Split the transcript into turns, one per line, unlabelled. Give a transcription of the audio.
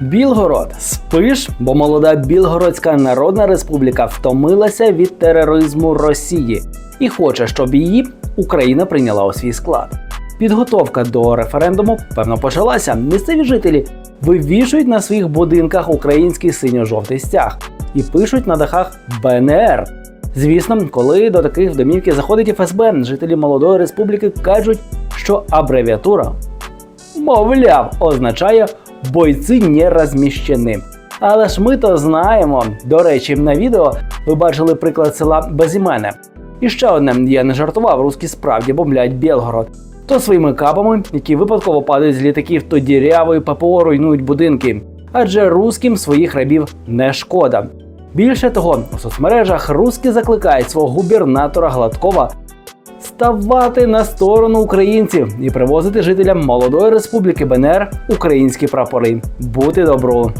Білгород, спиш, бо молода Білгородська Народна Республіка втомилася від тероризму Росії і хоче, щоб її Україна прийняла у свій склад. Підготовка до референдуму певно почалася. Місцеві жителі вивішують на своїх будинках український синьо-жовтий стяг і пишуть на дахах БНР. Звісно, коли до таких домівки заходить ФСБ, жителі молодої республіки кажуть, що абревіатура мовляв, означає бойці не розміщені. Але ж ми то знаємо. До речі, на відео ви бачили приклад села Безімене. І ще одне, я не жартував, русські справді бомблять Білгород. То своїми капами, які випадково падають з літаків, то дірявою ППО руйнують будинки. Адже русським своїх рабів не шкода. Більше того, у соцмережах русські закликають свого губернатора Гладкова ставати на сторону українців і привозити жителям молодої республіки БНР українські прапори. Бути добру.